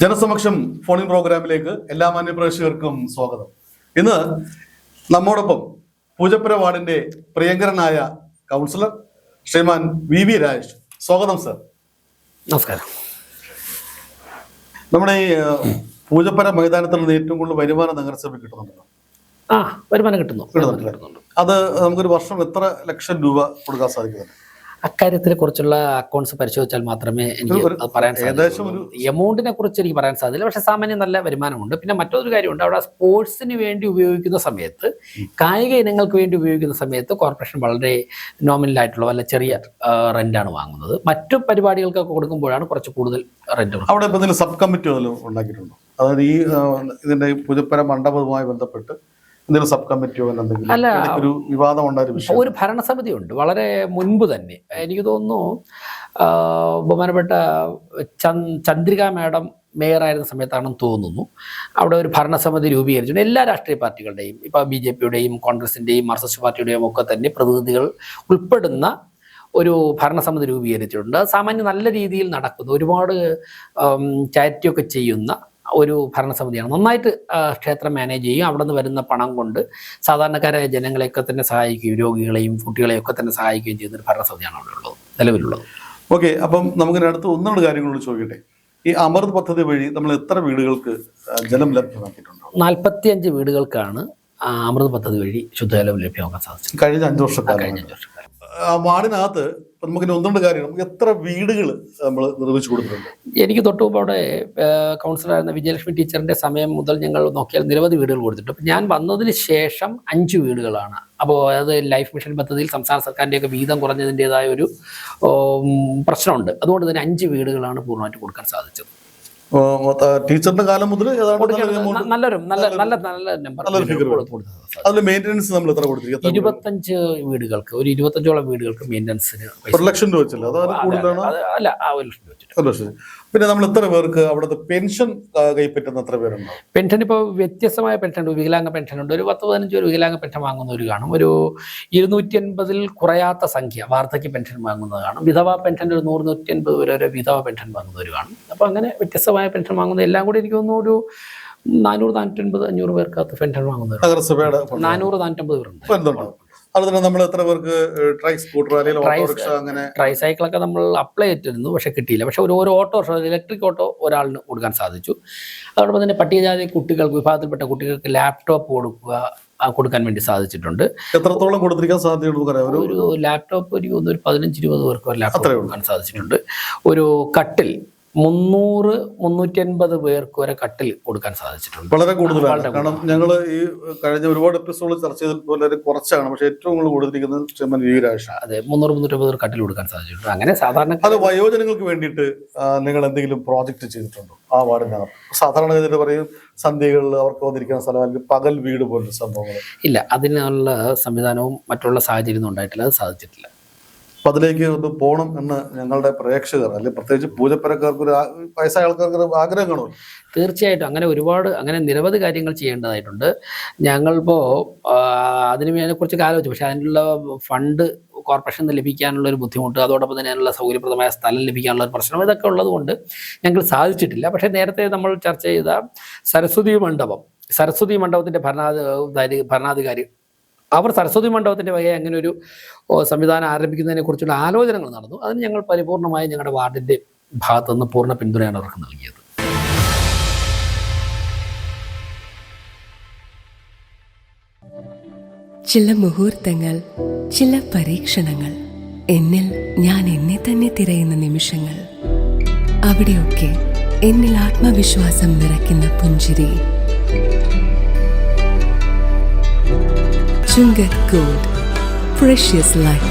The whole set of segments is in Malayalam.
ജനസമക്ഷം ഫോണിൻ പ്രോഗ്രാമിലേക്ക് എല്ലാ മാന്യ പ്രേക്ഷകർക്കും സ്വാഗതം. ഇന്ന് നമ്മോടൊപ്പം പൂജപ്പുര വാർഡിന്റെ പ്രിയങ്കരനായ councillor Sriman V V Rajesh. സ്വാഗതം സർ. നമസ്കാരം. നമ്മുടെ ഈ പൂജപ്പുര മൈതാനത്തിൽ നിന്ന് ഏറ്റവും കൂടുതൽ വരുമാനം നഗരസഭ കിട്ടുന്നുണ്ടോ ആ വരുമാനം കിട്ടുന്നു. കിട്ടുന്നുണ്ട്. അത് നമുക്കൊരു വർഷം എത്ര ലക്ഷം രൂപ കൊടുക്കാൻ സാധിക്കുന്നുണ്ട്? അക്കാര്യത്തിനെ കുറിച്ചുള്ള അക്കൗണ്ട്സ് പരിശോധിച്ചാൽ മാത്രമേ എനിക്ക് പറയാൻ സാധിക്കൂ സാധിക്കുള്ളൂ എമൗണ്ടിനെ കുറിച്ച് എനിക്ക് പറയാൻ സാധിക്കില്ല പക്ഷെ സാമാന്യം നല്ല വരുമാനമുണ്ട്. പിന്നെ മറ്റൊരു കാര്യമുണ്ട്. അവിടെ സ്പോർട്സിന് വേണ്ടി ഉപയോഗിക്കുന്ന സമയത്ത് കായിക ഇനങ്ങൾക്ക് വേണ്ടി ഉപയോഗിക്കുന്ന സമയത്ത് കോർപ്പറേഷൻ വളരെ നോമിനലായിട്ടുള്ള വല്ല ചെറിയ റെന്റാണ് വാങ്ങുന്നത്. മറ്റു പരിപാടികൾക്കൊക്കെ കൊടുക്കുമ്പോഴാണ് കുറച്ച് കൂടുതൽ റെന്റ് അവിടെ സബ് കമ്മിറ്റി ഉണ്ടാക്കിയിട്ടുണ്ടോ? അതായത് ഈ ഇതിന്റെ പുതുപ്പര മണ്ഡപവുമായി ബന്ധപ്പെട്ട് എന്തെങ്കിലും സബ് കമ്മിറ്റിയോ എന്തെങ്കിലും അല്ല. ഒരു വിവാദം ഉണ്ടായ ഒരു ഭരണസമിതി ഉണ്ട്. വളരെ മുൻപ് തന്നെ. എനിക്ക് തോന്നുന്നു ബഹുമാനപ്പെട്ട ചന്ദ്രിക മാഡം മേയറായിരുന്ന സമയത്താണെന്ന് തോന്നുന്നു. അവിടെ ഒരു ഭരണസമിതി രൂപീകരിച്ചു എല്ലാ രാഷ്ട്രീയ പാർട്ടികളുടെയും ഇപ്പോൾ ബി ജെ പിയുടെയും കോൺഗ്രസിന്റെയും മാർക്സിസ്റ്റ് പാർട്ടിയുടെയും ഒക്കെ തന്നെ പ്രതിനിധികൾ ഉൾപ്പെടുന്ന ഒരു ഭരണസമിതി രൂപീകരിച്ചിട്ടുണ്ട്. അത് സാമാന്യം നല്ല രീതിയിൽ നടക്കുന്നു. ഒരുപാട് ചാരിറ്റിയൊക്കെ ചെയ്യുന്ന ഒരു ഭരണസമിതിയാണ്. നന്നായിട്ട് ക്ഷേത്രം മാനേജ് ചെയ്യും. അവിടെ നിന്ന് വരുന്ന പണം കൊണ്ട് സാധാരണക്കാരായ ജനങ്ങളെയൊക്കെ തന്നെ സഹായിക്കുകയും രോഗികളെയും കുട്ടികളെയും ഒക്കെ തന്നെ സഹായിക്കുകയും ചെയ്യുന്ന ഒരു ഭരണസമിതിയാണ് അവിടെ ഉള്ളത് നിലവിലുള്ളത്. ഓക്കെ അപ്പം നമുക്ക് അടുത്ത് ഒന്നുകൂടെ കാര്യങ്ങളോട് ചോദിക്കട്ടെ. ഈ അമൃത് പദ്ധതി വഴി നമ്മൾ എത്ര വീടുകൾക്ക് ജലം ലഭ്യമാക്കിയിട്ടുണ്ട്? നാൽപ്പത്തിയഞ്ച് വീടുകൾക്കാണ് അമൃത് പദ്ധതി വഴി ശുദ്ധജലം ലഭ്യമാക്കാൻ സാധിച്ചത്. കഴിഞ്ഞ അഞ്ച് വർഷം കഴിഞ്ഞ അഞ്ച് വർഷക്കാലം ആ വാർഡിനകത്ത് നമുക്ക് ഒന്നുകൊണ്ട് കാര്യം എത്ര വീടുകൾ നമ്മൾ നിർമ്മിച്ചു കൊടുത്തിട്ടുണ്ട്? എനിക്ക് തൊട്ട് മുമ്പ് അവിടെ കൗൺസിലറായിരുന്ന വിജയലക്ഷ്മി ടീച്ചറിന്റെ സമയം മുതൽ ഞങ്ങൾ നോക്കിയാൽ നിരവധി വീടുകൾ കൊടുത്തിട്ടുണ്ട്. ഞാൻ വന്നതിന് ശേഷം അഞ്ച് വീടുകളാണ്. അപ്പോൾ അത് ലൈഫ് മിഷൻ പദ്ധതിയിൽ സംസ്ഥാന സർക്കാരിന്റെയൊക്കെ വീതം കുറഞ്ഞതിന്റെതായ ഒരു പ്രശ്നമുണ്ട്. അതുകൊണ്ട് തന്നെ അഞ്ച് വീടുകളാണ് പൂർണമായിട്ട് കൊടുക്കാൻ സാധിച്ചത്. ടീച്ചറിന്റെ കാലം മുതൽ നല്ല നല്ലൊരു നല്ല നല്ല നല്ല നമ്പർ. അതിൽ മെയിന്റെനൻസ് നമ്മൾ എത്ര കൊടുത്തിരിക്കും? എത്ര ഇരുപത്തഞ്ച് വീടുകൾക്ക് ഒരു ഇരുപത്തഞ്ചോളം വീടുകൾക്ക് മെയിന്റനൻസിന് ഒരു ലക്ഷം രൂപ വെച്ചല്ലോ? അതാണ് കൂടുതലാണ്? അല്ല ആ ഒരു ലക്ഷം രൂപ. വെച്ചിട്ട് പിന്നെ നമ്മൾ എത്ര പേർക്ക് അവിടുത്തെ പെൻഷൻ കൈപ്പറ്റുന്ന എത്ര പേരുണ്ട്? പെൻഷൻ ഇപ്പോൾ വ്യത്യസ്തമായ പെൻഷൻ ഉണ്ട് വികലാംഗ പെൻഷൻ ഉണ്ട് ഒരു പത്ത് പതിനഞ്ച് പേര് വികലാംഗ പെൻഷൻ വാങ്ങുന്നവർ കാണും. ഒരു ഇരുന്നൂറ്റി അൻപതിൽ കുറയാത്ത സംഖ്യ വാർദ്ധക്യ പെൻഷൻ വാങ്ങുന്നത് കാണും. വിധവ പെൻഷൻ ഒരു നൂറ് നൂറ്റി അൻപത് വരെ ഒരു വിധവ പെൻഷൻ വാങ്ങുന്നവർ കാണും. അപ്പോൾ അങ്ങനെ വ്യത്യസ്തമായ പെൻഷൻ വാങ്ങുന്ന എല്ലാം കൂടി എനിക്ക് തോന്നുന്നു ഒരു നാനൂറ് നാനൂറ്റി അൻപത് അഞ്ഞൂറ് പേർക്കകത്ത് പെൻഷൻ വാങ്ങുന്നവർ fund നാനൂറ് നാനൂറ്റമ്പത് പേരുണ്ട്. വരുന്നുണ്ടോ അത് തന്നെ നമ്മൾ എത്ര പേർക്ക് ട്രൈ സ്കൂട്ടർ അല്ലെങ്കിൽ ഓട്ടോറിക്ഷ അങ്ങനെ ട്രൈ സൈക്കിളൊക്കെ നമ്മൾ അപ്ലൈ ചെയ്തിരുന്നു പക്ഷെ കിട്ടിയില്ല. പക്ഷെ ഒരു ഓരോ ഓട്ടോ ഇലക്ട്രിക് ഓട്ടോ ഒരാളിന് കൊടുക്കാൻ സാധിച്ചു. അതോടൊപ്പം തന്നെ പട്ടികജാതി കുട്ടികൾക്ക് വിഭാഗത്തിൽപ്പെട്ട കുട്ടികൾക്ക് ലാപ്ടോപ്പ് കൊടുക്കുക കൊടുക്കാൻ വേണ്ടി സാധിച്ചിട്ടുണ്ട്. എത്രത്തോളം കൊടുത്തിരിക്കാൻ സാധ്യത ഒരു ലാപ്ടോപ്പ് ഒരു ഒരു പതിനഞ്ച് ഇരുപത് പേർക്ക് ലാപ്ടോപ്പ് കൊടുക്കാൻ സാധിച്ചിട്ടുണ്ട്. ഒരു കട്ടിൽ മുന്നൂറ് മുന്നൂറ്റി അൻപത് പേർക്ക് വരെ കട്ടിൽ കൊടുക്കാൻ സാധിച്ചിട്ടുണ്ട്. വളരെ കൂടുതലാണ്. കാരണം ഞങ്ങൾ ഈ കഴിഞ്ഞ ഒരുപാട് എപ്പിസോഡ് ചർച്ച ചെയ്തത് പോലെ കുറച്ചാണ്. പക്ഷെ ഏറ്റവും കൂടുതൽ കൊടുത്തിരിക്കുന്നത് അതെ മുന്നൂറ് മുന്നൂറ്റമ്പത് പേർ കട്ടിൽ കൊടുക്കാൻ സാധിച്ചിട്ടുണ്ട്. അങ്ങനെ സാധാരണ അത് വയോജനങ്ങൾക്ക് വേണ്ടിയിട്ട് നിങ്ങൾ എന്തെങ്കിലും പ്രോജക്റ്റ് ചെയ്തിട്ടുണ്ടോ? ആ വാർഡിനകത്ത്. സാധാരണഗതിയിൽ പറയും സന്ധ്യകളിൽ അവർക്ക് വന്നിരിക്കുന്ന സ്ഥലം അല്ലെങ്കിൽ പകൽ വീട് പോലുള്ള സംഭവങ്ങൾ ഇല്ല അതിനുള്ള സംവിധാനവും മറ്റുള്ള സാഹചര്യം ഒന്നും ഉണ്ടായിട്ടില്ല. അത് സാധിച്ചിട്ടില്ല. അപ്പൊ അതിലേക്ക് ഒന്ന് പോകണം എന്ന് ഞങ്ങളുടെ പ്രേക്ഷകർ അല്ലെങ്കിൽ പ്രത്യേകിച്ച് പൂജപ്പരക്കാർക്ക് ഒരു പൈസ ആൾക്കാർക്ക് ആഗ്രഹം കാണുമല്ലോ തീർച്ചയായിട്ടും. അങ്ങനെ ഒരുപാട് അങ്ങനെ നിരവധി കാര്യങ്ങൾ ചെയ്യേണ്ടതായിട്ടുണ്ട്. ഞങ്ങളിപ്പോൾ അതിന് അതിനെക്കുറിച്ചൊക്കെ ആലോചിച്ചു പക്ഷേ അതിനുള്ള ഫണ്ട് കോർപ്പറേഷൻ ലഭിക്കാനുള്ള ഒരു ബുദ്ധിമുട്ട് അതോടൊപ്പം തന്നെ അതിനുള്ള സൗകര്യപ്രദമായ സ്ഥലം ലഭിക്കാനുള്ള ഒരു പ്രശ്നം ഇതൊക്കെ ഉള്ളതുകൊണ്ട് ഞങ്ങൾ സാധിച്ചിട്ടില്ല. പക്ഷേ നേരത്തെ നമ്മൾ ചർച്ച ചെയ്ത സരസ്വതി മണ്ഡപം സരസ്വതി മണ്ഡപത്തിന്റെ ഭരണാധി ഭരണാധികാരി അവർ സരസ്വതി മണ്ഡപത്തിന്റെ വകയെ അങ്ങനെ ഒരു സംവിധാനം ആരംഭിക്കുന്നതിനെ കുറിച്ചുള്ള ആലോചനകൾ നടന്നു. അതിന് ഞങ്ങൾ പരിപൂർണമായി ഞങ്ങളുടെ വാർഡിന്റെ ഭാഗത്തുനിന്ന് പൂർണ പിന്തുണയാണ് അവർക്ക് നൽകിയത്. ചില മുഹൂർത്തങ്ങൾ ചില പരീക്ഷണങ്ങൾ എന്നിൽ ഞാൻ എന്നെ തന്നെ തിരയുന്ന നിമിഷങ്ങൾ. അവിടെയൊക്കെ എന്നിൽ ആത്മവിശ്വാസം നിറയ്ക്കുന്ന പുഞ്ചിരി. Chungath gold precious life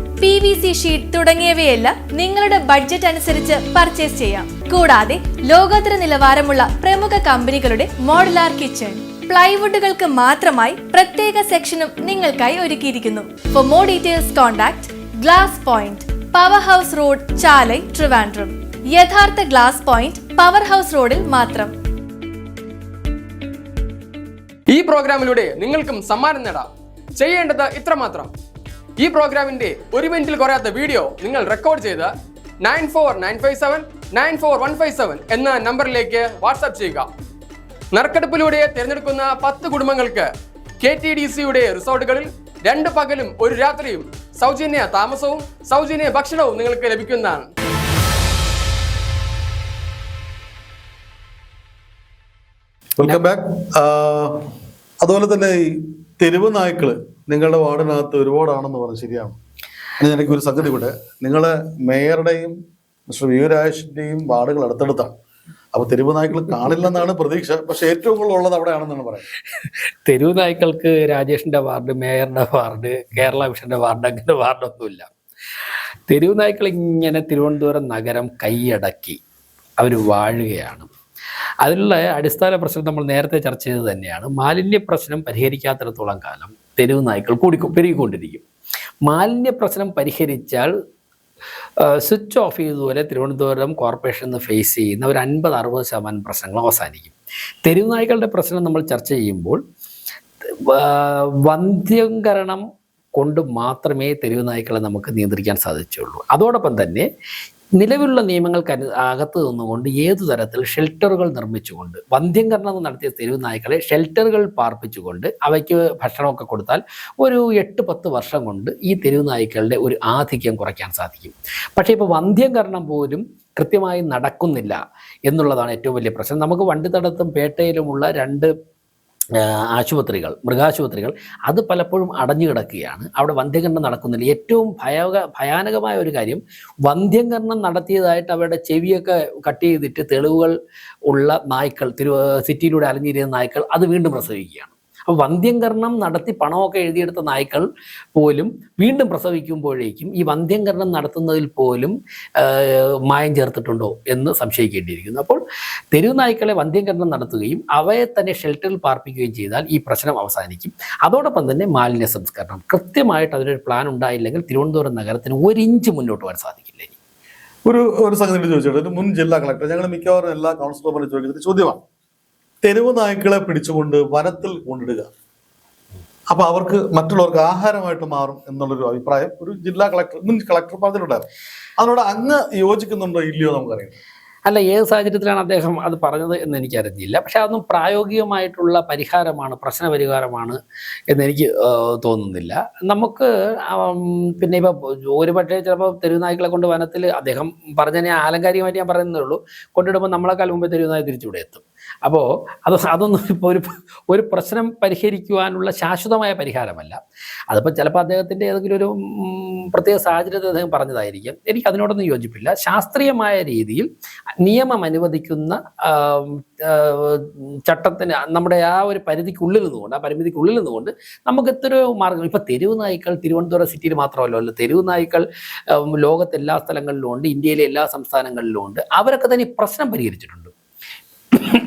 P V C sheet തുടങ്ങിയവയെല്ലാം നിങ്ങളുടെ ബഡ്ജറ്റ് അനുസരിച്ച് പർച്ചേസ് ചെയ്യാം. കൂടാതെ ലോകോത്തര നിലവാരമുള്ള പ്രമുഖ കമ്പനികളുടെ മോഡലാർ കിച്ചൺ പ്ലൈവുഡുകൾക്ക് മാത്രമായി പ്രത്യേക സെക്ഷനും നിങ്ങൾക്കായി ഒരുക്കിയിരിക്കുന്നു. For more details contact glass point power house road Chalai Trivandrum യഥാർത്ഥ ഗ്ലാസ് പോയിന്റ് പവർ ഹൗസ് റോഡിൽ മാത്രം. ഈ പ്രോഗ്രാമിലൂടെ നിങ്ങൾക്കും സമ്മാനം നേടാം. ചെയ്യേണ്ടത് ഇത്രമാത്രം. ഈ പ്രോഗ്രാമിന്റെ ഒരു മിനിറ്റിൽ കുറയാത്ത വീഡിയോ നിങ്ങൾ റെക്കോർഡ് ചെയ്ത് nine four nine five seven nine four one five seven എന്ന നമ്പറിലേക്ക് വാട്സാപ്പ് ചെയ്യുക. നറുക്കെടുപ്പിലൂടെ തിരഞ്ഞെടുക്കുന്ന പത്ത് കുടുംബങ്ങൾക്ക് കെ ടി ഡി സിയുടെ റിസോർട്ടുകളിൽ രണ്ട് പകലും ഒരു രാത്രിയും സൗജന്യ താമസവും സൗജന്യ ഭക്ഷണവും നിങ്ങൾക്ക് ലഭിക്കുന്നതാണ്. ബാക്ക് അതുപോലെ തന്നെ നിങ്ങളുടെ വാർഡിനകത്ത് ഒരുപാടാണെന്ന് പറഞ്ഞു ശരിയാണ്. ഇനി എനിക്ക് ഒരു സംഗതി ഇവിടെ നിങ്ങളെ മേയറുടെയും മിസ്റ്റർ വി വാർഡുകൾ അടുത്തടുത്താണ്. അപ്പൊ തെരുവ് നായ്ക്കൾ കാണില്ലെന്നാണ് പ്രതീക്ഷ. പക്ഷെ ഏറ്റവും കൂടുതൽ ഉള്ളത് അവിടെയാണെന്നാണ് പറയുന്നത്. തെരുവ് നായ്ക്കൾക്ക് രാജേഷിന്റെ വാർഡ് മേയറുടെ വാർഡ് കേരള വിഷന്റെ വാർഡ് അങ്ങനെ വാർഡൊന്നുമില്ല. തെരുവ് നായ്ക്കൾ ഇങ്ങനെ തിരുവനന്തപുരം നഗരം കൈയടക്കി. അവർ വാഴുകയാണ്. അതിനുള്ള അടിസ്ഥാന പ്രശ്നം നമ്മൾ നേരത്തെ ചർച്ച ചെയ്തത് തന്നെയാണ്. മാലിന്യ പ്രശ്നം പരിഹരിക്കാത്തിടത്തോളം കാലം തെരുവ് നായ്ക്കൾ കൂടി പെരുകിക്കൊണ്ടിരിക്കും. മാലിന്യ പ്രശ്നം പരിഹരിച്ചാൽ സ്വിച്ച് ഓഫ് ചെയ്തതുപോലെ തിരുവനന്തപുരം കോർപ്പറേഷൻ നിന്ന് ഫേസ് ചെയ്യുന്ന ഒരു അൻപത് അറുപത് ശതമാനം പ്രശ്നങ്ങൾ അവസാനിക്കും. തെരുവ് നായ്ക്കളുടെ പ്രശ്നം നമ്മൾ ചർച്ച ചെയ്യുമ്പോൾ വന്ധ്യംകരണം കൊണ്ട് മാത്രമേ തെരുവ് നായ്ക്കളെ നമുക്ക് നിയന്ത്രിക്കാൻ സാധിച്ചുള്ളൂ. അതോടൊപ്പം തന്നെ നിലവിലുള്ള നിയമങ്ങൾക്ക് അനു അകത്ത് നിന്നുകൊണ്ട് ഏതു തരത്തിൽ ഷെൽട്ടറുകൾ നിർമ്മിച്ചുകൊണ്ട് വന്ധ്യംകരണം നടത്തിയ തെരുവ് നായ്ക്കളെ ഷെൽട്ടറുകൾ പാർപ്പിച്ചുകൊണ്ട് അവയ്ക്ക് ഭക്ഷണമൊക്കെ കൊടുത്താൽ ഒരു എട്ട് പത്ത് വർഷം കൊണ്ട് ഈ തെരുവ് നായ്ക്കളുടെ ഒരു ആധിക്യം കുറയ്ക്കാൻ സാധിക്കും. പക്ഷേ ഇപ്പോൾ വന്ധ്യംകരണം പോലും കൃത്യമായി നടക്കുന്നില്ല എന്നുള്ളതാണ് ഏറ്റവും വലിയ പ്രശ്നം. നമുക്ക് വണ്ടിത്തടത്തും പേട്ടയിലുമുള്ള രണ്ട് ആശുപത്രികൾ മൃഗാശുപത്രികൾ അത് പലപ്പോഴും അടഞ്ഞു കിടക്കുകയാണ്. അവിടെ വന്ധ്യകരണം നടക്കുന്നില്ല. ഏറ്റവും ഭയ ഭയാനകമായ ഒരു കാര്യം വന്ധ്യകരണം നടത്തിയതായിട്ട് അവരുടെ ചെവിയൊക്കെ കട്ട് ചെയ്തിട്ട് തെളിവുകൾ ഉള്ള നായ്ക്കൾ തിരു സിറ്റിയിലൂടെ അലഞ്ഞിരിയുന്ന നായ്ക്കൾ അത് വീണ്ടും പ്രസവിക്കുകയാണ്. അപ്പോൾ വന്ധ്യംകരണം നടത്തി പണമൊക്കെ എഴുതിയെടുത്ത നായ്ക്കൾ പോലും വീണ്ടും പ്രസവിക്കുമ്പോഴേക്കും ഈ വന്ധ്യംകരണം നടത്തുന്നതിൽ പോലും മായം ചേർത്തിട്ടുണ്ടോ എന്ന് സംശയിക്കേണ്ടിയിരിക്കുന്നു. അപ്പോൾ തെരുവ് നായ്ക്കളെ വന്ധ്യംകരണം നടത്തുകയും അവയെ തന്നെ ഷെൽട്ടറിൽ പാർപ്പിക്കുകയും ചെയ്താൽ ഈ പ്രശ്നം അവസാനിക്കും. അതോടൊപ്പം തന്നെ മാലിന്യ സംസ്കരണം. കൃത്യമായിട്ട് അതിനൊരു പ്ലാൻ ഉണ്ടായില്ലെങ്കിൽ തിരുവനന്തപുരം നഗരത്തിന് ഒരു ഇഞ്ച് മുന്നോട്ട് പോകാൻ സാധിക്കില്ല ഒരു ഒരു സംഗതി ചോദിച്ചോട്ടെ. ഒരു മുൻ ജില്ലാ കളക്ടർ ഞങ്ങൾ മിക്കവാറും എല്ലാ കൗൺസിലർമാരും ചോദിക്കുന്നത് ചോദ്യമാണ്. തെരുവ് നായ്ക്കളെ പിടിച്ചുകൊണ്ട് വനത്തിൽ കൊണ്ടിടുക. അപ്പൊ അവർക്ക് മറ്റുള്ളവർക്ക് ആഹാരമായിട്ട് മാറും എന്നുള്ളൊരു അഭിപ്രായം ഒരു ജില്ലാ കളക്ടർ മുൻ കളക്ടർ പറഞ്ഞിട്ടുണ്ടായിരുന്നു. അതിനോട് അങ്ങ് യോജിക്കുന്നുണ്ടോ ഇല്ലയോ നമുക്കറിയാം അല്ല ഏത് സാഹചര്യത്തിലാണ് അദ്ദേഹം അത് പറഞ്ഞത് എന്ന് എനിക്കറിഞ്ഞില്ല. പക്ഷെ അതൊന്നും പ്രായോഗികമായിട്ടുള്ള പരിഹാരമാണ് പ്രശ്ന പരിഹാരമാണ് എന്നെനിക്ക് തോന്നുന്നില്ല. നമുക്ക് പിന്നെ ഇപ്പോൾ ഒരു പക്ഷേ ചിലപ്പോൾ തെരുവുനായ്ക്കളെ കൊണ്ട് വനത്തിൽ അദ്ദേഹം പറഞ്ഞതിനെ ആലങ്കാരികമായിട്ട് ഞാൻ പറയുന്നതേ ഉള്ളൂ. കൊണ്ടിടുമ്പോൾ നമ്മളെക്കാൾ മുമ്പേ തെരുവുനായ തിരിച്ചുവിടെ എത്തും അപ്പോൾ അത് അതൊന്നും ഇപ്പോൾ ഒരു ഒരു പ്രശ്നം പരിഹരിക്കുവാനുള്ള ശാശ്വതമായ പരിഹാരമല്ല. അതിപ്പോൾ ചിലപ്പോൾ അദ്ദേഹത്തിന്റെ ഏതെങ്കിലും ഒരു പ്രത്യേക സാഹചര്യത്തിൽ അദ്ദേഹം പറഞ്ഞതായിരിക്കും. എനിക്ക് അതിനോടൊന്നും യോജിപ്പില്ല. ശാസ്ത്രീയമായ രീതിയിൽ നിയമം അനുവദിക്കുന്ന ചട്ടത്തിന് നമ്മുടെ ആ ഒരു പരിധിക്കുള്ളിൽ നിന്നുകൊണ്ട് ആ പരിമിതിക്കുള്ളിൽ നിന്നുകൊണ്ട് നമുക്ക് എത്രയോ മാർഗം ഇപ്പോൾ തെരുവ് നായ്ക്കൾ തിരുവനന്തപുരം സിറ്റിയിൽ മാത്രമല്ല അല്ല തെരുവ് നായ്ക്കൾ ലോകത്തെ എല്ലാ സ്ഥലങ്ങളിലും ഉണ്ട് ഇന്ത്യയിലെ എല്ലാ സംസ്ഥാനങ്ങളിലും ഉണ്ട്. അവരൊക്കെ തന്നെ ഈ പ്രശ്നം പരിഹരിച്ചിട്ടുണ്ട്.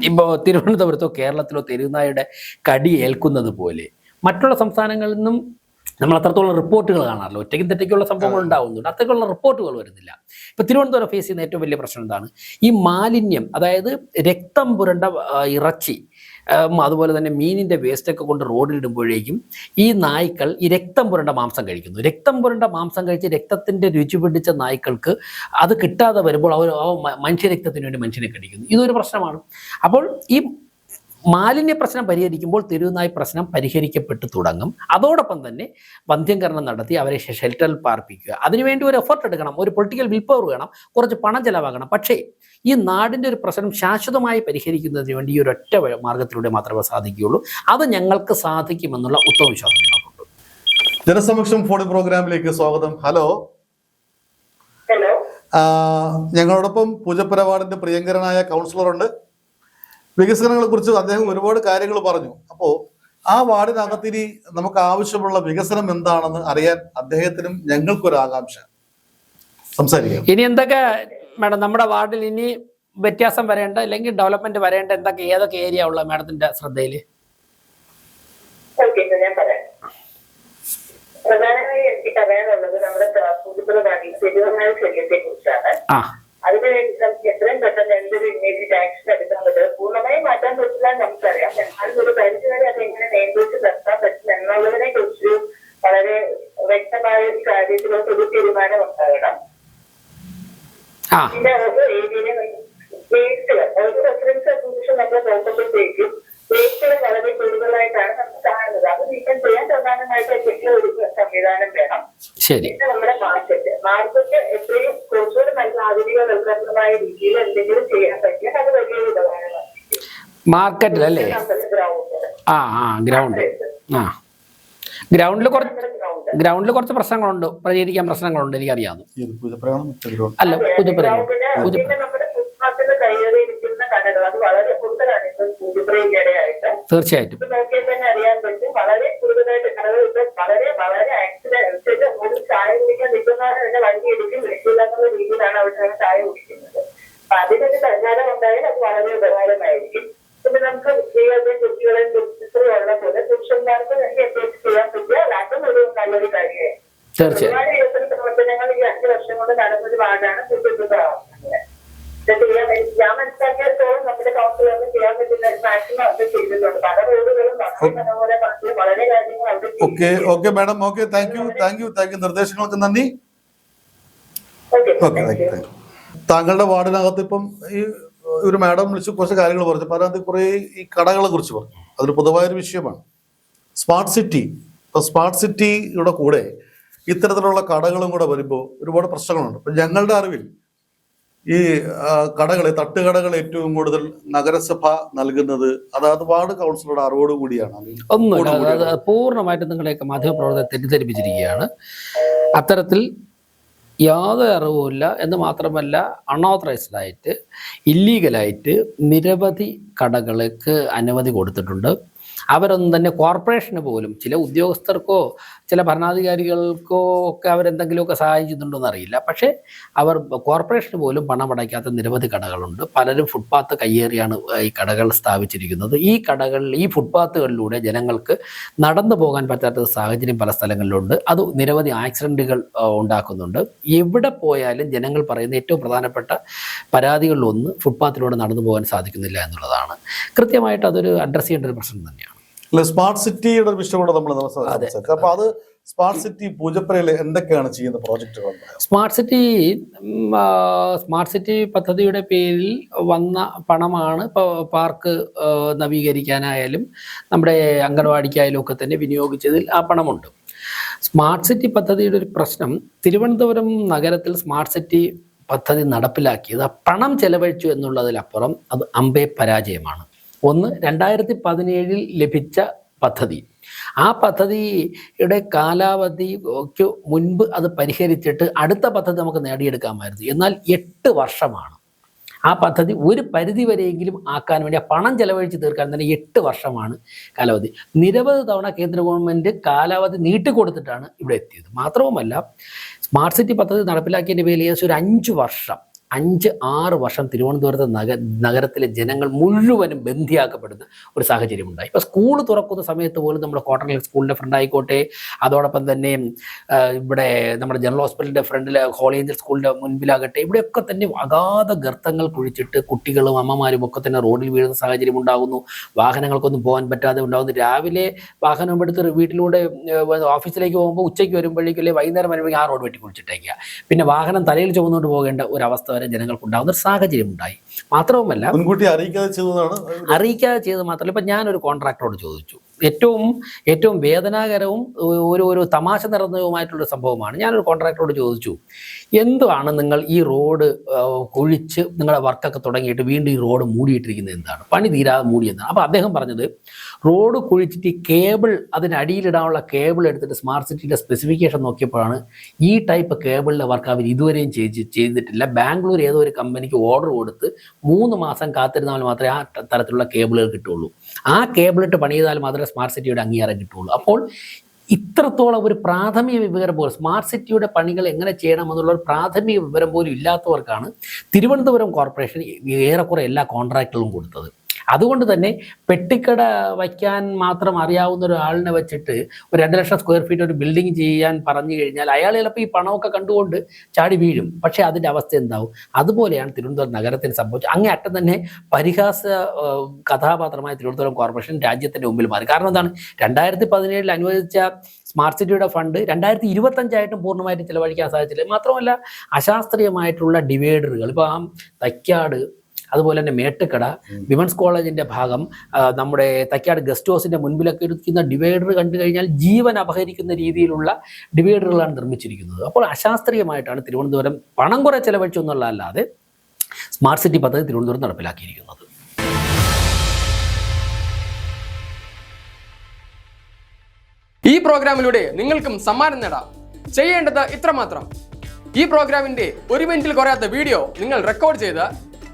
ഇപ്പോൾ തിരുവനന്തപുരത്തോ കേരളത്തിലോ തെരുവുനായുടെ കടി ഏൽക്കുന്നത് പോലെ മറ്റുള്ള സംസ്ഥാനങ്ങളിൽ നിന്നും നമ്മൾ അത്രത്തോളം റിപ്പോർട്ടുകൾ കാണാറില്ല. ഒറ്റയ്ക്കും തെറ്റയ്ക്കുള്ള സംഭവങ്ങൾ ഉണ്ടാവുന്നുണ്ട്. അത്രയ്ക്കുള്ള റിപ്പോർട്ടുകൾ വരുന്നില്ല. ഇപ്പൊ തിരുവനന്തപുരം ഫേസ് ചെയ്യുന്ന ഏറ്റവും വലിയ പ്രശ്നം എന്താണ്? ഈ മാലിന്യം അതായത് രക്തം പുരണ്ട ഇറച്ചി അതുപോലെ തന്നെ മീനിന്റെ വേസ്റ്റൊക്കെ കൊണ്ട് റോഡിലിടുമ്പോഴേക്കും ഈ നായ്ക്കൾ ഈ രക്തം പുരണ്ട മാംസം കഴിക്കുന്നു. രക്തം പുരണ്ട മാംസം കഴിച്ച് രക്തത്തിന്റെ രുചി പിടിച്ച നായ്ക്കൾക്ക് അത് കിട്ടാതെ വരുമ്പോൾ അവർ മനുഷ്യരക്തത്തിന് വേണ്ടി മനുഷ്യനെ കടിക്കുന്നു. ഇതൊരു പ്രശ്നമാണ്. അപ്പോൾ ഈ മാലിന്യ പ്രശ്നം പരിഹരിക്കുമ്പോൾ തെരുവുനായ് പ്രശ്നം പരിഹരിക്കപ്പെട്ടു തുടങ്ങും. അതോടൊപ്പം തന്നെ വന്ധ്യംകരണം നടത്തി അവരെ ഷെൽട്ടറിൽ പാർപ്പിക്കുക. അതിനുവേണ്ടി ഒരു എഫർട്ട് എടുക്കണം. ഒരു പൊളിറ്റിക്കൽ വിൽ പവർ വേണം. കുറച്ച് പണം ചെലവാകണം. പക്ഷേ ഈ നാടിന്റെ ഒരു പ്രശ്നം ശാശ്വതമായി പരിഹരിക്കുന്നതിന് വേണ്ടി ഈ ഒരൊറ്റ ഒറ്റ മാർഗത്തിലൂടെ മാത്രമേ സാധിക്കുകയുള്ളൂ. അത് ഞങ്ങൾക്ക് സാധിക്കുമെന്നുള്ള ഉത്തമ വിശ്വാസം ഞങ്ങൾക്കുണ്ട്. ജനസമക്ഷം ഫോൺ പ്രോഗ്രാമിലേക്ക് സ്വാഗതം. ഹലോ. ഞങ്ങളോടൊപ്പം പൂജപ്പുര വാർഡിന്റെ പ്രിയങ്കരനായ കൗൺസിലർ ഉണ്ട്. വികസനങ്ങളെ കുറിച്ച് അദ്ദേഹം ഒരുപാട് കാര്യങ്ങൾ പറഞ്ഞു. അപ്പോ ആ വാർഡിനകത്തിരി നമുക്ക് ആവശ്യമുള്ള വികസനം എന്താണെന്ന് അറിയാൻ അദ്ദേഹത്തിനും ഞങ്ങൾക്കൊരു ആകാംക്ഷ. സംസാരിക്കാം. ഇനി എന്തൊക്കെ മാഡം നമ്മുടെ വാർഡിൽ ഇനി വ്യത്യാസം വരേണ്ട അല്ലെങ്കിൽ ഡെവലപ്മെന്റ് വരേണ്ട എന്തൊക്കെ ഏതൊക്കെ ഏരിയ ഉള്ള മാഡത്തിന്റെ ശ്രദ്ധയിൽ ഓക്കെ ഞാൻ പറയാം. പ്രധാനമായി എനിക്ക് പറയാനുള്ളത് നമ്മുടെ ശല്യത്തെ കുറിച്ചാണ് ആ അതിനുവേണ്ടി നമുക്ക് എത്രയും പെട്ടെന്ന് എന്തൊരു ഇമ്മീഡിയറ്റ് ആക്ഷൻ എടുക്കാൻ പറ്റും പൂർണമായും മാറ്റാൻ പറ്റില്ല എന്ന് നമുക്കറിയാം എന്നാലും ഒരു പരിധി വരെ അത് എങ്ങനെ നിയന്ത്രിച്ച് നിർത്താൻ പറ്റും എന്നുള്ളതിനെ കുറിച്ച് വളരെ വ്യക്തമായ ഒരു കാര്യത്തിലോട്ട് ഒരു തീരുമാനം ഉണ്ടാകണം ആ പിന്നെ ഓരോ ഏരിയയിലും വേസ്റ്റുകൾ ഓരോ റെസിഡൻസിനെ കുറിച്ച് നമ്മൾ നോക്കുമ്പോഴത്തേക്കും വേസ്റ്റുകൾ വളരെ കൂടുതലായിട്ടാണ് നമുക്ക് കാണുന്നത് അത് നീക്കം ചെയ്യാൻ പ്രധാനമായിട്ട് എന്തെങ്കിലും ഒരു സംവിധാനം വേണം ശരി പിന്നെ നമ്മുടെ മാർക്കറ്റ് മാർക്കറ്റ് എത്രയും കുറച്ചുകൂടി നല്ല ആധുനിക നിർബന്ധമായ രീതിയിൽ എന്തെങ്കിലും ചെയ്യാൻ പറ്റിയാൽ അത് വലിയൊരു ഉപകാരമാണ് മാർക്കറ്റിൽ അല്ലേ ആ ആ ഗ്രൗണ്ട്. ആ. ഗ്രൗണ്ടിൽ കുറച്ച് ഗ്രൗണ്ടിൽ കുറച്ച് പ്രശ്നങ്ങളുണ്ട്. പരിഹരിക്കാൻ പ്രശ്നങ്ങളുണ്ട് എനിക്കറിയാം? അല്ല പൂജപ്പുറയിലിടെയായിട്ട് തീർച്ചയായിട്ടും. അതിനൊരു പരിഹാരം ഉണ്ടായാൽ അത് വളരെ ഉപകാരമായിരിക്കും. പിന്നെ നമുക്ക് സ്ത്രീകളുടെയും കുട്ടികളെയും ഉള്ള പോലെ പുരുഷന്മാർക്ക് വേണ്ടി എന്തെങ്കിലും ചെയ്യാൻ പറ്റിയാൽ അതും ഒരു നല്ലൊരു കാര്യമാണ് ഒരുപാട് വികസന പ്രവർത്തനങ്ങൾ ഈ അഞ്ചു വർഷം കൊണ്ട് നടന്നൊരു ചെയ്യാൻ വേണ്ടി ഞാൻ മനസ്സിലാക്കിയിടത്തോളം നമ്മുടെ കൗൺസിലറിന് ചെയ്യാൻ പറ്റുന്ന മാക്സിമം അത് ചെയ്തിട്ടുണ്ട്. പല റോഡുകളും വളരെ മനോഹര വളരെ കാര്യങ്ങൾ അവിടെ okay okay madam. Okay thank you thank you thank you നിർദ്ദേശങ്ങൾക്ക് നന്ദി. ഓക്കെ. താങ്ക് യു താങ്കളുടെ വാർഡിനകത്ത് ഇപ്പം ഈ ഒരു മാഡം വിളിച്ച് കുറച്ച് കാര്യങ്ങൾ പറഞ്ഞു. അപ്പോൾ അതിനകത്ത് കുറേ ഈ കടകളെ കുറിച്ച് പറഞ്ഞു. അതൊരു പൊതുവായൊരു വിഷയമാണ്. Smart city. ഇപ്പൊ സ്മാർട്ട് സിറ്റിയുടെ കൂടെ ഇത്തരത്തിലുള്ള കടകളും കൂടെ വരുമ്പോൾ ഒരുപാട് പ്രശ്നങ്ങളുണ്ട്. അപ്പം ഞങ്ങളുടെ അറിവിൽ ഈ കടകൾ കടകളെ തട്ടുകടകൾ ഏറ്റവും കൂടുതൽ നഗരസഭ നൽകുന്നത് അതായത് വാർഡ് കൗൺസിലറുടെ അറിവോട് കൂടിയാണ്. ഒന്നുമില്ല പൂർണമായിട്ടും നിങ്ങളെയൊക്കെ മാധ്യമപ്രവർത്തകർ തെറ്റിദ്ധരിപ്പിച്ചിരിക്കുകയാണ്. അത്തരത്തിൽ യാതൊരു അറിവുമില്ല എന്ന് മാത്രമല്ല അൺഓത്തറൈസ്ഡ് ആയിട്ട് ഇല്ലീഗലായിട്ട് നിരവധി കടകൾക്ക് അനുമതി കൊടുത്തിട്ടുണ്ട്. അവരൊന്നും തന്നെ കോർപ്പറേഷന് പോലും ചില ഉദ്യോഗസ്ഥർക്കോ ചില ഭരണാധികാരികൾക്കോ ഒക്കെ അവരെന്തെങ്കിലുമൊക്കെ സഹായം ചെയ്യുന്നുണ്ടോ അറിയില്ല പക്ഷേ അവർ കോർപ്പറേഷന് പോലും പണം അടയ്ക്കാത്ത നിരവധി കടകളുണ്ട്. പലരും ഫുട്പാത്ത് കയ്യേറിയാണ് ഈ കടകൾ സ്ഥാപിച്ചിരിക്കുന്നത്. ഈ കടകളിൽ ഈ ഫുട്പാത്തുകളിലൂടെ ജനങ്ങൾക്ക് നടന്നു പോകാൻ പറ്റാത്ത സാഹചര്യം പല സ്ഥലങ്ങളിലുണ്ട്. അത് നിരവധി ആക്സിഡന്റുകൾ ഉണ്ടാക്കുന്നുണ്ട്. എവിടെ പോയാലും ജനങ്ങൾ പറയുന്ന ഏറ്റവും പ്രധാനപ്പെട്ട പരാതികളിലൊന്ന് ഫുട്പാത്തിലൂടെ നടന്നു പോകാൻ സാധിക്കുന്നില്ല എന്നുള്ളതാണ്. കൃത്യമായിട്ട് അതൊരു അഡ്രസ്സ് ചെയ്യേണ്ട ഒരു പ്രശ്നം തന്നെയാണ്. അല്ല സ്മാർട്ട് സിറ്റിയുടെ ഒരു വിഷയം കൂടെ നമ്മൾ അപ്പൊ അത് സ്മാർട്ട് സിറ്റി പൂജപ്പുരയിൽ എന്തൊക്കെയാണ് ചെയ്യുന്ന പ്രോജക്റ്റുകൾ സ്മാർട്ട് സിറ്റി സ്മാർട്ട് സിറ്റി പദ്ധതിയുടെ പേരിൽ വന്ന പണമാണ് ഇപ്പോൾ പാർക്ക് നവീകരിക്കാനായാലും നമ്മുടെ അംഗൻവാടിക്കായാലും ഒക്കെ തന്നെ വിനിയോഗിച്ചതിൽ ആ പണമുണ്ട്. സ്മാർട്ട് സിറ്റി പദ്ധതിയുടെ ഒരു പ്രശ്നം തിരുവനന്തപുരം നഗരത്തിൽ സ്മാർട്ട് സിറ്റി പദ്ധതി നടപ്പിലാക്കിയത് ആ പണം ചെലവഴിച്ചു എന്നുള്ളതിലപ്പുറം അത് അമ്പേ പരാജയമാണ്. ഒന്ന് രണ്ടായിരത്തി പതിനേഴിൽ ലഭിച്ച പദ്ധതി. ആ പദ്ധതിയുടെ കാലാവധിക്ക് മുൻപ് അത് പരിഹരിച്ചിട്ട് അടുത്ത പദ്ധതി നമുക്ക് നേടിയെടുക്കാമായിരുന്നു. എന്നാൽ എട്ട് വർഷമാണ്. ആ പദ്ധതി ഒരു പരിധി വരെയെങ്കിലും ആക്കാൻ വേണ്ടി ആ പണം ചെലവഴിച്ച് തീർക്കാൻ തന്നെ എട്ട് വർഷമാണ് കാലാവധി. നിരവധി തവണ കേന്ദ്ര ഗവൺമെന്റ് കാലാവധി നീട്ടിക്കൊടുത്തിട്ടാണ് ഇവിടെ എത്തിയത്. മാത്രവുമല്ല സ്മാർട്ട് സിറ്റി പദ്ധതി നടപ്പിലാക്കിയതിന്റെ പേരിൽ ഏകദേശം ഒരു അഞ്ച് വർഷം അഞ്ച് ആറ് വർഷം തിരുവനന്തപുരത്ത് നഗ നഗരത്തിലെ ജനങ്ങൾ മുഴുവനും ബന്ധിയാക്കപ്പെടുന്ന ഒരു സാഹചര്യം ഉണ്ടായി ഇപ്പോൾ സ്കൂൾ തുറക്കുന്ന സമയത്ത് പോലും നമ്മുടെ കോട്ടണൽ സ്കൂളിന്റെ ഫ്രണ്ട് ആയിക്കോട്ടെ അതോടൊപ്പം തന്നെ ഇവിടെ നമ്മുടെ ജനറൽ ഹോസ്പിറ്റലിന്റെ ഫ്രണ്ടിൽ ഹോളി ഏഞ്ചൽ സ്കൂളിന്റെ മുൻപിലാകട്ടെ ഇവിടെയൊക്കെ തന്നെ അഗാധ ഗർത്തങ്ങൾ കുഴിച്ചിട്ട് കുട്ടികളും അമ്മമാരും ഒക്കെ തന്നെ റോഡിൽ വീഴുന്ന സാഹചര്യം ഉണ്ടാകുന്നു. വാഹനങ്ങൾക്കൊന്നും പോകാൻ പറ്റാതെ ഉണ്ടാകുന്നു. രാവിലെ വാഹനം എടുത്ത് വീട്ടിലൂടെ ഓഫീസിലേക്ക് പോകുമ്പോൾ ഉച്ചയ്ക്ക് വരുമ്പോഴേക്കും അല്ലെങ്കിൽ വൈകുന്നേരം വരുമ്പോഴേക്കും ആ റോഡ് വെട്ടി കുഴിച്ചിട്ടേക്കുക പിന്നെ വാഹനം തലയിൽ ചുമന്നുകൊണ്ട് പോകേണ്ട ഒരു അവസ്ഥ വരെ ജനങ്ങൾക്കുണ്ടാകുന്ന ഒരു സാഹചര്യം ഉണ്ടായി. മാത്രവുമല്ല മുൻകൂട്ടി അറിയിക്കാതെ ചെയ്തതാണ്? അറിയിക്കാതെ ചെയ്ത് മാത്രമല്ല. ഇപ്പം ഞാനൊരു കോൺട്രാക്ടറോട് ചോദിച്ചു. ഏറ്റവും ഏറ്റവും വേദനാകരവും ഒരു ഒരു തമാശ നിറഞ്ഞതുമായിട്ടുള്ള സംഭവമാണ്. ഞാനൊരു കോൺട്രാക്ടറോട് ചോദിച്ചു എന്താണ് നിങ്ങൾ ഈ റോഡ് കുഴിച്ച് നിങ്ങളുടെ വർക്കൊക്കെ തുടങ്ങിയിട്ട് വീണ്ടും ഈ റോഡ് മൂടിയിട്ടിരിക്കുന്നത് എന്താണ്? പണി തീരാതെ മൂടി എന്താണ്? അപ്പോൾ അദ്ദേഹം പറഞ്ഞത് റോഡ് കുഴിച്ചിട്ട് ഈ കേബിൾ അതിനടിയിലിടാനുള്ള കേബിൾ എടുത്തിട്ട് സ്മാർട്ട് സിറ്റിയുടെ സ്പെസിഫിക്കേഷൻ നോക്കിയപ്പോഴാണ് ഈ ടൈപ്പ് കേബിളിന്റെ വർക്ക് അവർ ഇതുവരെയും ചെയ്ത് ചെയ്തിട്ടില്ല. ബാംഗ്ലൂർ ഏതോ ഒരു കമ്പനിക്ക് ഓർഡർ കൊടുത്ത് മൂന്ന് മാസം കാത്തിരുന്നാൽ മാത്രമേ ആ തരത്തിലുള്ള കേബിളുകൾ കിട്ടുള്ളൂ ആ കേബിളിട്ട് പണി ചെയ്താൽ മാത്രമേ സ്മാർട്ട് സിറ്റിയുടെ അംഗീകാരം കിട്ടുള്ളൂ അപ്പോൾ ഇത്രത്തോളം ഒരു പ്രാഥമിക വിവരം പോലും സ്മാർട്ട് സിറ്റിയുടെ പണികൾ എങ്ങനെ ചെയ്യണം എന്നുള്ള ഒരു പ്രാഥമിക വിവരം പോലും ഇല്ലാത്തവർക്കാണ് തിരുവനന്തപുരം കോർപ്പറേഷൻ ഏറെക്കുറെ എല്ലാ കോൺട്രാക്റ്റുകളും കൊടുത്തത്. അതുകൊണ്ട് തന്നെ പെട്ടിക്കട വയ്ക്കാൻ മാത്രം അറിയാവുന്ന ഒരാളിനെ വെച്ചിട്ട് ഒരു രണ്ട് ലക്ഷം സ്ക്വയർ ഫീറ്റ് ഒരു ബിൽഡിംഗ് ചെയ്യാൻ പറഞ്ഞു കഴിഞ്ഞാൽ അയാൾ ചിലപ്പോൾ ഈ പണമൊക്കെ കണ്ടുകൊണ്ട് ചാടി വീഴും. പക്ഷേ അതിന്റെ അവസ്ഥ എന്താവും? അതുപോലെയാണ് തിരുവനന്തപുരം നഗരത്തിന് സംഭവിച്ചത്. അങ്ങേ അറ്റം തന്നെ പരിഹാസ കഥാപാത്രമായ തിരുവനന്തപുരം കോർപ്പറേഷൻ രാജ്യത്തിന്റെ മുമ്പിൽ മാറി. കാരണം എന്താണ്? രണ്ടായിരത്തി പതിനേഴിൽ അനുവദിച്ച സ്മാർട്ട് സിറ്റിയുടെ ഫണ്ട് രണ്ടായിരത്തി ഇരുപത്തഞ്ചായിട്ടും പൂർണമായിട്ടും ചിലവഴിക്കാൻ സാധിച്ചില്ല. മാത്രമല്ല അശാസ്ത്രീയമായിട്ടുള്ള ഡിവൈഡറുകൾ ഇപ്പോൾ ആ അതുപോലെ തന്നെ മേട്ടുക്കട വിമൻസ് കോളേജിന്റെ ഭാഗം നമ്മുടെ തക്കാട് ഗസ്റ്റ് ഹൗസിന്റെ മുൻപിലൊക്കെ ഇരിക്കുന്ന ഡിവൈഡർ കണ്ടു കഴിഞ്ഞാൽ ജീവൻ അപഹരിക്കുന്ന രീതിയിലുള്ള ഡിവൈഡറുകളാണ് നിർമ്മിച്ചിരിക്കുന്നത്. അപ്പോൾ അശാസ്ത്രീയമായിട്ടാണ് തിരുവനന്തപുരം പണം കുറെ ചെലവഴിച്ചു എന്നുള്ളതല്ലാതെ സ്മാർട്ട് സിറ്റി പദ്ധതി തിരുവനന്തപുരം നടപ്പിലാക്കിയിരിക്കുന്നത്. ഈ പ്രോഗ്രാമിലൂടെ നിങ്ങൾക്കും സമ്മാനം നേടാം. ചെയ്യേണ്ടത് ഇത്രമാത്രം. ഈ പ്രോഗ്രാമിന്റെ ഒരു മിനിറ്റിൽ കുറയാത്ത വീഡിയോ നിങ്ങൾ റെക്കോർഡ് ചെയ്ത്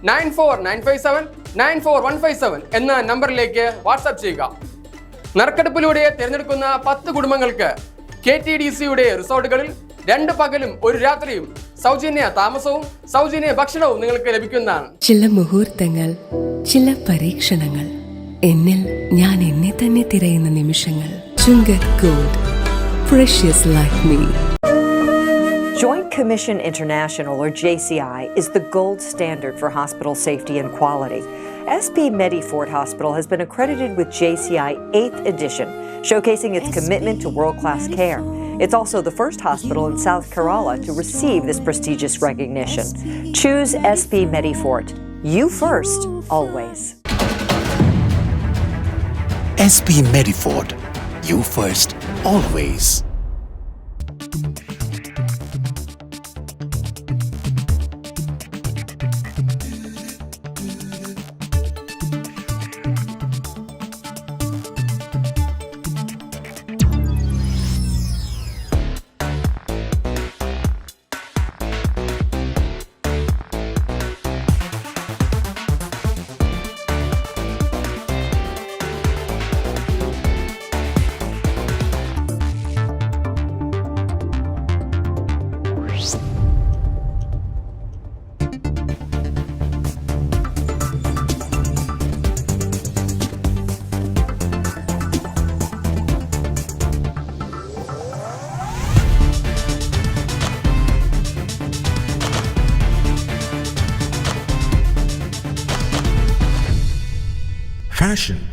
nine four nine five seven nine four one five seven എന്ന നമ്പറിലേക്ക് വാട്സാപ്പ് ചെയ്യുക. നറുക്കെടുപ്പിലൂടെ തിരഞ്ഞെടുക്കുന്ന പത്ത് കുടുംബങ്ങൾക്ക് കെ ടി ഡി സിയുടെ റിസോർട്ടുകളിൽ രണ്ട് പകലും ഒരു രാത്രിയും സൗജന്യ താമസവും സൗജന്യ ഭക്ഷണവും നിങ്ങൾക്ക് ലഭിക്കുന്നതാണ്. ചില മുഹൂർത്തങ്ങൾ ചില പരീക്ഷണങ്ങൾ എന്നിൽ ഞാൻ എന്നെ തന്നെ തിരയുന്ന നിമിഷങ്ങൾ. Chungath gold precious like me. Commission International, or JCI, is the gold standard for hospital safety and quality. SP Medifort Hospital has been accredited with JCI 8th edition, showcasing its commitment to world class care. It's also the first hospital in South Kerala to receive this prestigious recognition. Choose SP Medifort. You first, always. SP Medifort. You first, always.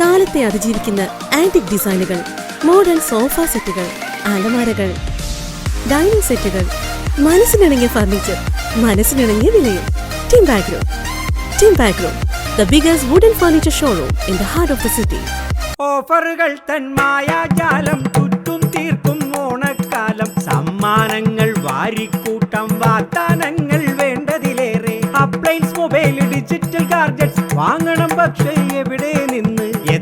കാലത്തെ അതിജീവിക്കുന്ന ആന്റിക് ഡിസൈനുകൾ മോഡേൺ സോഫ സെറ്റുകൾ അലമാരകൾ ഡൈനിങ് സെറ്റുകൾ മനസ്സിനിണങ്ങിയ ഫർണിച്ചർ മനസ്സിനിണങ്ങിയ വിലയിൽ. Timbagro background the biggest wooden furniture showroom in the heart of the city ഓഫറുകൾ തൻ ജാലം ചുറ്റും തീർക്കും ഓണക്കാലം. സമ്മാനങ്ങൾ വാരിക്കൂട്ടം വാഗ്ദാനങ്ങൾ വേണ്ടതിലേറെ. അപ്ലൈൻസ് മൊബൈൽ ഡിജിറ്റൽ ഗാർജറ്റ്സ് വാങ്ങണം പക്ഷേ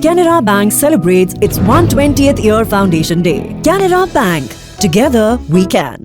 Canara Bank celebrates its 120th year foundation day. Canara Bank, together we can.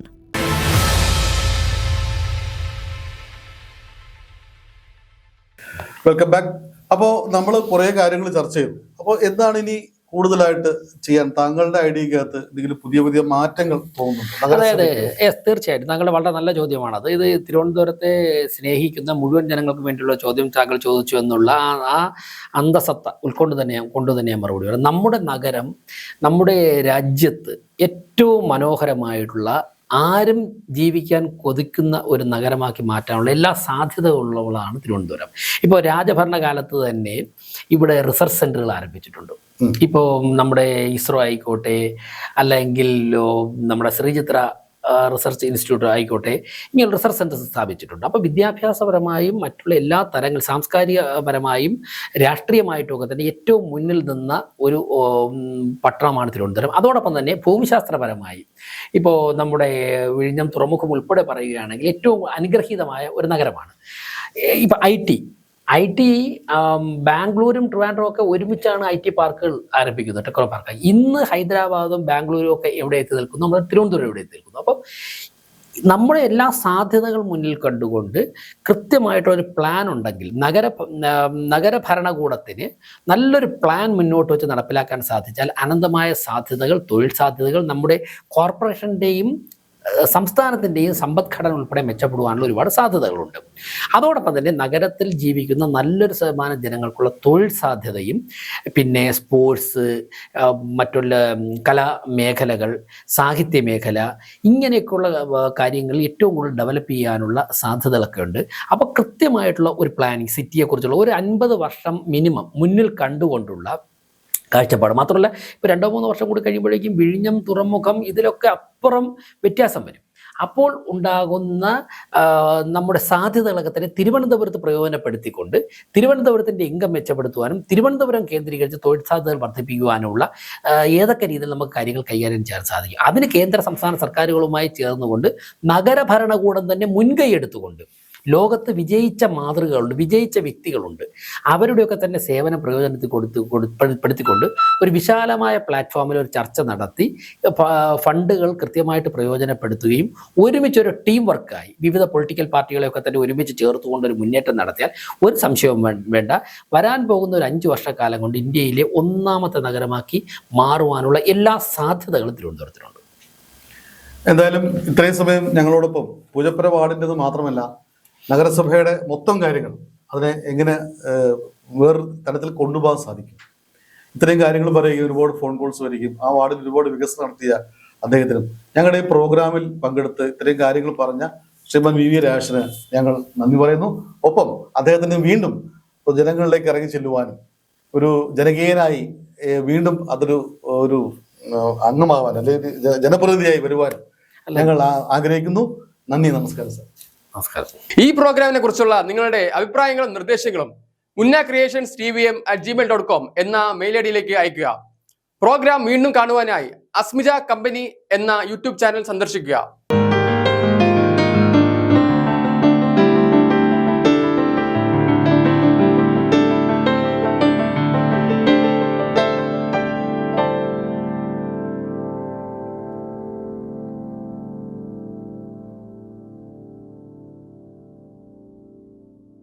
Welcome back അപ്പോൾ നമ്മൾ കുറേ കാര്യങ്ങൾ ചർച്ച ചെയ്തു അപ്പോൾ എന്താണ് ഇനി കൂടുതലായിട്ട് ചെയ്യാൻ താങ്കളുടെ ഐഡിയക്കകത്ത് എന്തെങ്കിലും പുതിയ പുതിയ മാറ്റങ്ങൾ തോന്നുന്നുണ്ട്? അതെ യെസ് തീർച്ചയായിട്ടും. താങ്കളുടെ വളരെ നല്ല ചോദ്യമാണത് ഇത് തിരുവനന്തപുരത്തെ സ്നേഹിക്കുന്ന മുഴുവൻ ജനങ്ങൾക്ക് വേണ്ടിയുള്ള ചോദ്യം താങ്കൾ ചോദിച്ചു എന്നുള്ള ആ- അന്തസത്ത ഉൾക്കൊണ്ട് തന്നെ കൊണ്ട് തന്നെ മറുപടി പറയാം. നമ്മുടെ നഗരം നമ്മുടെ രാജ്യത്ത് ഏറ്റവും മനോഹരമായിട്ടുള്ള ആരും ജീവിക്കാൻ കൊതിക്കുന്ന ഒരു നഗരമാക്കി മാറ്റാനുള്ള എല്ലാ സാധ്യതകളുള്ളവളാണ് തിരുവനന്തപുരം. ഇപ്പോൾ രാജഭരണകാലത്ത് തന്നെ ഇവിടെ റിസർച്ച് സെന്ററുകൾ ആരംഭിച്ചിട്ടുണ്ട്. ഇപ്പോൾ നമ്മുടെ ഇസ്രോ ആയിക്കോട്ടെ അല്ലെങ്കിൽ നമ്മുടെ ശ്രീചിത്ര റിസർച്ച് ഇൻസ്റ്റിറ്റ്യൂട്ട് ആയിക്കോട്ടെ ഇങ്ങനെ റിസർച്ച് സെന്റർ സ്ഥാപിച്ചിട്ടുണ്ട്. അപ്പോൾ വിദ്യാഭ്യാസപരമായും മറ്റുള്ള എല്ലാ തരങ്ങൾ സാംസ്കാരികപരമായും രാഷ്ട്രീയമായിട്ടുമൊക്കെ തന്നെ ഏറ്റവും മുന്നിൽ നിന്ന ഒരു പട്ടണമാണ് തിരുവനന്തപുരം. അതോടൊപ്പം തന്നെ ഭൂമിശാസ്ത്രപരമായി ഇപ്പോൾ നമ്മുടെ വിഴിഞ്ഞം തുറമുഖം ഉൾപ്പെടെ പറയുകയാണെങ്കിൽ ഏറ്റവും അനുഗ്രഹീതമായ ഒരു നഗരമാണ്. ഇപ്പം ഐ ടി. ഐ ടി ബാംഗ്ലൂരും ട്രിവാൻഡ്രോ ഒക്കെ ഒരുമിച്ചാണ് ഐ ടി പാർക്കുകൾ ആരംഭിക്കുന്നത് ടെക്നോ പാർക്ക്. ഇന്ന് ഹൈദരാബാദും ബാംഗ്ലൂരും ഒക്കെ എവിടെ എത്തി നിൽക്കുന്നു? നമ്മൾ തിരുവനന്തപുരം എവിടെ എത്തി നിൽക്കുന്നു? അപ്പം നമ്മുടെ എല്ലാ സാധ്യതകൾ മുന്നിൽ കണ്ടുകൊണ്ട് കൃത്യമായിട്ടൊരു പ്ലാൻ ഉണ്ടെങ്കിൽ നഗര നഗര ഭരണകൂടത്തിന് നല്ലൊരു പ്ലാൻ മുന്നോട്ട് വെച്ച് നടപ്പിലാക്കാൻ സാധിച്ചാൽ അനന്തമായ സാധ്യതകൾ തൊഴിൽ സാധ്യതകൾ നമ്മുടെ കോർപ്പറേഷന്റെയും സംസ്ഥാനത്തിന്റെയും സമ്പദ്ഘടന ഉൾപ്പെടെ മെച്ചപ്പെടുവാനുള്ള ഒരുപാട് സാധ്യതകളുണ്ട്. അതോടൊപ്പം തന്നെ നഗരത്തിൽ ജീവിക്കുന്ന നല്ലൊരു ശതമാനം ജനങ്ങൾക്കുള്ള തൊഴിൽ സാധ്യതയും പിന്നെ സ്പോർട്സ് മറ്റുള്ള കലാമേഖലകൾ കലാ മേഖലകൾ സാഹിത്യ മേഖല ഇങ്ങനെയൊക്കെയുള്ള കാര്യങ്ങൾ ഏറ്റവും കൂടുതൽ ഡെവലപ്പ് ചെയ്യാനുള്ള സാധ്യതകളൊക്കെ ഉണ്ട്. അപ്പോൾ കൃത്യമായിട്ടുള്ള ഒരു പ്ലാനിങ് സിറ്റിയെക്കുറിച്ചുള്ള ഒരു അൻപത് വർഷം മിനിമം മുന്നിൽ കണ്ടുകൊണ്ടുള്ള കാഴ്ചപ്പാട്. മാത്രമല്ല ഇപ്പോൾ രണ്ടോ മൂന്നോ വർഷം കൂടി കഴിയുമ്പോഴേക്കും വിഴിഞ്ഞം തുറമുഖം ഇതിലൊക്കെ അപ്പുറം വ്യത്യാസം വരും. അപ്പോൾ ഉണ്ടാകുന്ന നമ്മുടെ സാധ്യതകളൊക്കെ തന്നെ തിരുവനന്തപുരത്ത് പ്രയോജനപ്പെടുത്തിക്കൊണ്ട് തിരുവനന്തപുരത്തിന്റെ ഇൻകം മെച്ചപ്പെടുത്തുവാനും തിരുവനന്തപുരം കേന്ദ്രീകരിച്ച് തൊഴിൽ സാധ്യതകൾ വർദ്ധിപ്പിക്കുവാനുള്ള ആ, ഏതൊക്കെ രീതിയിൽ നമുക്ക് കാര്യങ്ങൾ കൈകാര്യം ചെയ്യാൻ സാധിക്കും. അതിന് കേന്ദ്ര സംസ്ഥാന സർക്കാരുകളുമായി ചേർന്നുകൊണ്ട് നഗരഭരണകൂടം തന്നെ മുൻകൈ എടുത്തുകൊണ്ട് ലോകത്ത് വിജയിച്ച മാതൃകകളുണ്ട് വിജയിച്ച വ്യക്തികളുണ്ട്. അവരുടെയൊക്കെ തന്നെ സേവന പ്രയോജനത്തിൽ കൊടുത്ത് കൊടുപ്പെടുത്തിക്കൊണ്ട് ഒരു വിശാലമായ പ്ലാറ്റ്ഫോമിൽ ഒരു ചർച്ച നടത്തി ഫണ്ടുകൾ കൃത്യമായിട്ട് പ്രയോജനപ്പെടുത്തുകയും ഒരുമിച്ച് ഒരു ടീം വർക്കായി വിവിധ പൊളിറ്റിക്കൽ പാർട്ടികളെയൊക്കെ തന്നെ ഒരുമിച്ച് ചേർത്തുകൊണ്ട് ഒരു മുന്നേറ്റം നടത്തിയാൽ ഒരു സംശയവും വേണ്ട. വരാൻ പോകുന്ന ഒരു അഞ്ച് വർഷക്കാലം കൊണ്ട് ഇന്ത്യയിലെ ഒന്നാമത്തെ നഗരമാക്കി മാറുവാനുള്ള എല്ലാ സാധ്യതകളും തിരുവനന്തപുരത്തിനുണ്ട് എന്തായാലും ഇത്രയും സമയം ഞങ്ങളോടൊപ്പം. പൂജപ്പുര വാർഡിന്റെത് മാത്രമല്ല നഗരസഭയുടെ മൊത്തം കാര്യങ്ങൾ അതിനെ എങ്ങനെ വേറൊരു വേറെ തരത്തിൽ കൊണ്ടുപോകാൻ സാധിക്കും. ഇത്രയും കാര്യങ്ങൾ പറയുകയും ഒരുപാട് ഫോൺ കോൾസ് വരികയും ആ വാർഡിൽ ഒരുപാട് വികസനം നടത്തിയ അദ്ദേഹത്തിനും ഞങ്ങളുടെ ഈ പ്രോഗ്രാമിൽ പങ്കെടുത്ത് ഇത്രയും കാര്യങ്ങൾ പറഞ്ഞ ശ്രീമൻ വി വി രാജന് ഞങ്ങൾ നന്ദി പറയുന്നു. ഒപ്പം അദ്ദേഹത്തിന് വീണ്ടും ജനങ്ങളിലേക്ക് ഇറങ്ങി ചെല്ലുവാനും ഒരു ജനകീയനായി വീണ്ടും അതൊരു ഒരു അംഗമാവാൻ അല്ലെങ്കിൽ ജനപ്രതിനിധിയായി വരുവാനും ഞങ്ങൾ ആഗ്രഹിക്കുന്നു. നന്ദി നമസ്കാരം സാർ. നമസ്കാരം. ഈ പ്രോഗ്രാമിനെ കുറിച്ചുള്ള നിങ്ങളുടെ അഭിപ്രായങ്ങളും നിർദ്ദേശങ്ങളും Munna creations T V M at Gmail dot com എന്ന മെയിൽ ഐ ഡിയിലേക്ക് അയക്കുക പ്രോഗ്രാം വീണ്ടും കാണുവാനായി അസ്മിജ കമ്പനി എന്ന യൂട്യൂബ് ചാനൽ സന്ദർശിക്കുക.